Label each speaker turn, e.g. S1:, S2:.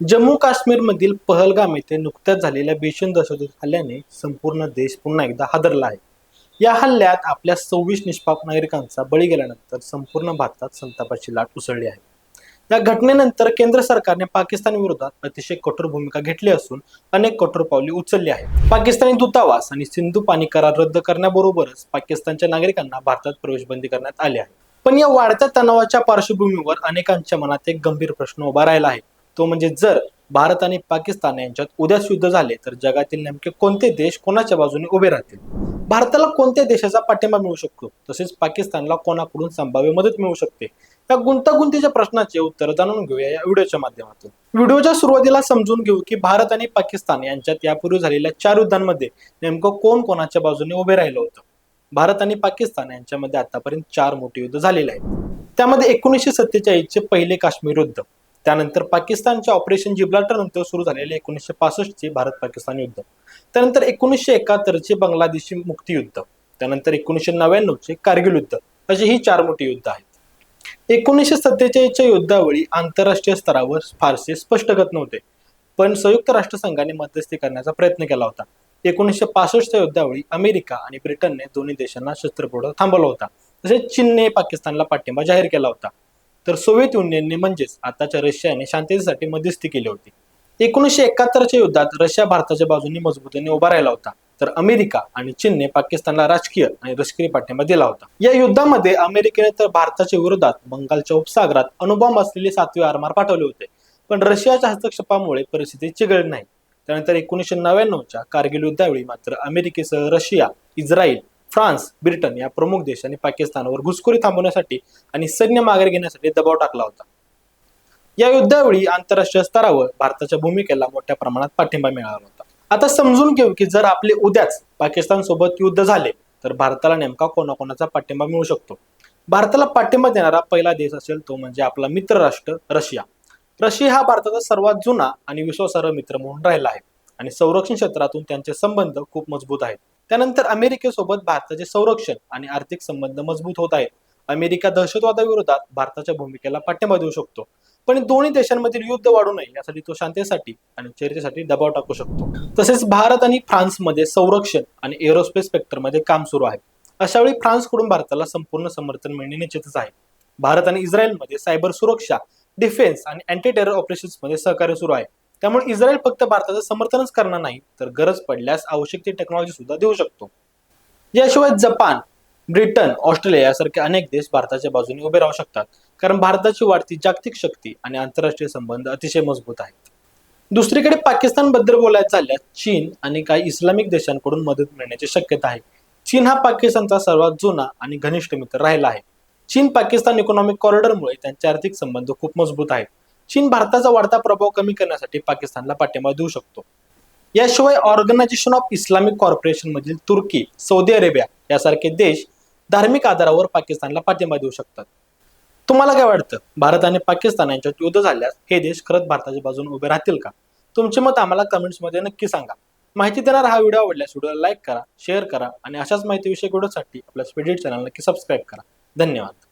S1: जम्मू काश्मीरमधील पहलगाम येथे नुकत्याच झालेल्या भीषण दहशतवादी हल्ल्याने संपूर्ण देश पुन्हा एकदा हादरला आहे. या हल्ल्यात आपल्या सव्वीस निष्पाप नागरिकांचा बळी गेल्यानंतर संपूर्ण भारतात संतापाची लाट उसळली आहे. या घटनेनंतर केंद्र सरकारने पाकिस्तान विरोधात अतिशय कठोर भूमिका घेतली असून अनेक कठोर पावले उचलली आहेत. पाकिस्तानी दूतावास आणि सिंधू पाणी करार रद्द करण्याबरोबरच पाकिस्तानच्या नागरिकांना भारतात प्रवेश बंदी करण्यात आली आहे. पण या वाढत्या तणावाच्या पार्श्वभूमीवर अनेकांच्या मनात एक गंभीर प्रश्न उभा राहिला आहे. तो म्हणजे जर भारत आणि पाकिस्तान यांच्यात उद्याच युद्ध झाले तर जगातील नेमके कोणते देश कोणाच्या बाजूने उभे राहतील? भारताला कोणत्या देशाचा पाठिंबा मिळू शकतो? तसेच पाकिस्तानला कोणाकडून संभाव्य मदत मिळू शकते? या गुंतागुंतीच्या प्रश्नाचे उत्तर जाणून घेऊया या व्हिडिओच्या माध्यमातून. व्हिडिओच्या सुरुवातीला समजून घेऊ की भारत आणि पाकिस्तान यांच्यात यापूर्वी झालेल्या चार युद्धांमध्ये नेमकं कोण कोणाच्या बाजूने उभे राहिलं होतं? भारत आणि पाकिस्तान यांच्यामध्ये आतापर्यंत चार मोठे युद्ध झालेले आहेत. त्यामध्ये एकोणीसशे सत्तेचाळीसचे पहिले काश्मीर युद्ध. त्यानंतर पाकिस्तानच्या ऑपरेशन जिब्राल्टर नंतर सुरू झालेले एकोणीसशे पासष्टचे भारत पाकिस्तान युद्ध. त्यानंतर एकोणीसशे एकाहत्तरचे बांगलादेशी मुक्तियुद्ध. त्यानंतर एकोणीसशे नव्याण्णवचे कारगिल युद्ध. अशी ही चार मोठी युद्ध आहेत. एकोणीसशे सत्तेचाळीसच्या युद्धावेळी आंतरराष्ट्रीय स्तरावर फारसे स्पष्टगत नव्हते. पण संयुक्त राष्ट्रसंघाने मध्यस्थी करण्याचा प्रयत्न केला होता. एकोणीसशे पासष्टच्या युद्धावेळी अमेरिका आणि ब्रिटनने दोन्ही देशांना शस्त्रपुरवठा थांबवला होता. तसेच चीनने पाकिस्तानला पाठिंबा जाहीर केला होता. तर सोव्हिएत युनियनने म्हणजेच आताच्या रशियाने शांततेसाठी मध्यस्थी केली होती. एकोणीसशे एकाहत्तरच्या युद्धात रशिया भारताच्या बाजूने मजबूतीने उभा राहिला होता. तर अमेरिका आणि चीनने पाकिस्तानला राजकीय आणि लष्करी पाठिंबा दिला होता. या युद्धामध्ये अमेरिकेने तर भारताच्या विरोधात बंगालच्या उपसागरात अणुबॉम्ब असलेले सातवे आरमार पाठवले होते. पण रशियाच्या हस्तक्षेपामुळे परिस्थिती चिघळली नाही. त्यानंतर एकोणीसशे नव्याण्णवच्या कारगिल युद्धावेळी मात्र अमेरिकेसह रशिया इस्रायल फ्रान्स ब्रिटन या प्रमुख देशांनी पाकिस्तानवर घुसखोरी थांबवण्यासाठी आणि सैन्य माघार घेण्यासाठी दबाव टाकला होता. या युद्धावेळी आंतरराष्ट्रीय स्तरावर भारताच्या भूमिकेला मोठ्या प्रमाणात पाठिंबा मिळाला होता. आता समजून घेऊ की जर आपले उद्याच पाकिस्तान सोबत युद्ध झाले तर भारताला नेमका कोणाकोणाचा पाठिंबा मिळू शकतो? भारताला पाठिंबा देणारा पहिला देश असेल तो म्हणजे आपला मित्र राष्ट्र रशिया. रशिया हा भारताचा सर्वात जुना आणि विश्वासार्ह मित्र म्हणून राहिला आहे आणि संरक्षण क्षेत्रातून त्यांचे संबंध खूप मजबूत आहेत. त्यानंतर अमेरिकेसोबत भारताचे संरक्षण आणि आर्थिक संबंध मजबूत होत आहेत. अमेरिका दहशतवादाविरोधात भारताच्या भूमिकेला पाठिंबा देऊ शकतो. पण दोन्ही देशांमधील युद्ध वाढू नये यासाठी तो शांततेसाठी आणि चर्चेसाठी दबाव टाकू शकतो. तसेच भारत आणि फ्रान्समध्ये संरक्षण आणि एरोस्पेस सेक्टरमध्ये काम सुरू आहे. अशावेळी फ्रान्सकडून भारताला संपूर्ण समर्थन मिळणे निश्चितच आहे. भारत आणि इस्रायलमध्ये सायबर सुरक्षा डिफेन्स आणि अँटी टेरर ऑपरेशन्समध्ये सहकार्य सुरू आहे. त्यामुळे इस्रायल फक्त भारताचं समर्थनच करणार नाही. तर गरज पडल्यास आवश्यक ती टेक्नॉलॉजी सुद्धा देऊ शकतो. याशिवाय जपान ब्रिटन ऑस्ट्रेलिया यासारखे अनेक देश भारताच्या बाजूने उभे राहू शकतात. कारण भारताची वाढती जागतिक शक्ती आणि आंतरराष्ट्रीय संबंध अतिशय मजबूत आहेत. दुसरीकडे पाकिस्तानबद्दल बोलायचं झाल्यास चीन आणि काही इस्लामिक देशांकडून मदत मिळण्याची शक्यता आहे. चीन हा पाकिस्तानचा सर्वात जुना आणि घनिष्ठ मित्र राहिला आहे. चीन पाकिस्तान इकॉनॉमिक कॉरिडॉरमुळे त्यांचे आर्थिक संबंध खूप मजबूत आहेत. चीन भारताचा वाढता प्रभाव कमी करण्यासाठी पाकिस्तानला पाठिंबा देऊ शकतो. याशिवाय ऑर्गनायझेशन ऑफ इस्लामिक कॉर्पोरेशन मधील तुर्की सौदी अरेबिया यासारखे देश धार्मिक आधारावर पाकिस्तानला पाठिंबा देऊ शकतात. तुम्हाला काय वाटतं? भारत आणि पाकिस्तान यांच्यात युद्ध झाल्यास हे देश खरंच भारताच्या बाजूने उभे राहतील का? तुमचे मत आम्हाला कमेंट्समध्ये नक्की सांगा. माहिती देणारा हा व्हिडिओ आवडल्यास व्हिडिओला लाईक करा शेअर करा आणि अशाच माहितीविषयक व्हिडिओसाठी आपल्या स्पीडिट चॅनल नक्की सबस्क्राईब करा. धन्यवाद.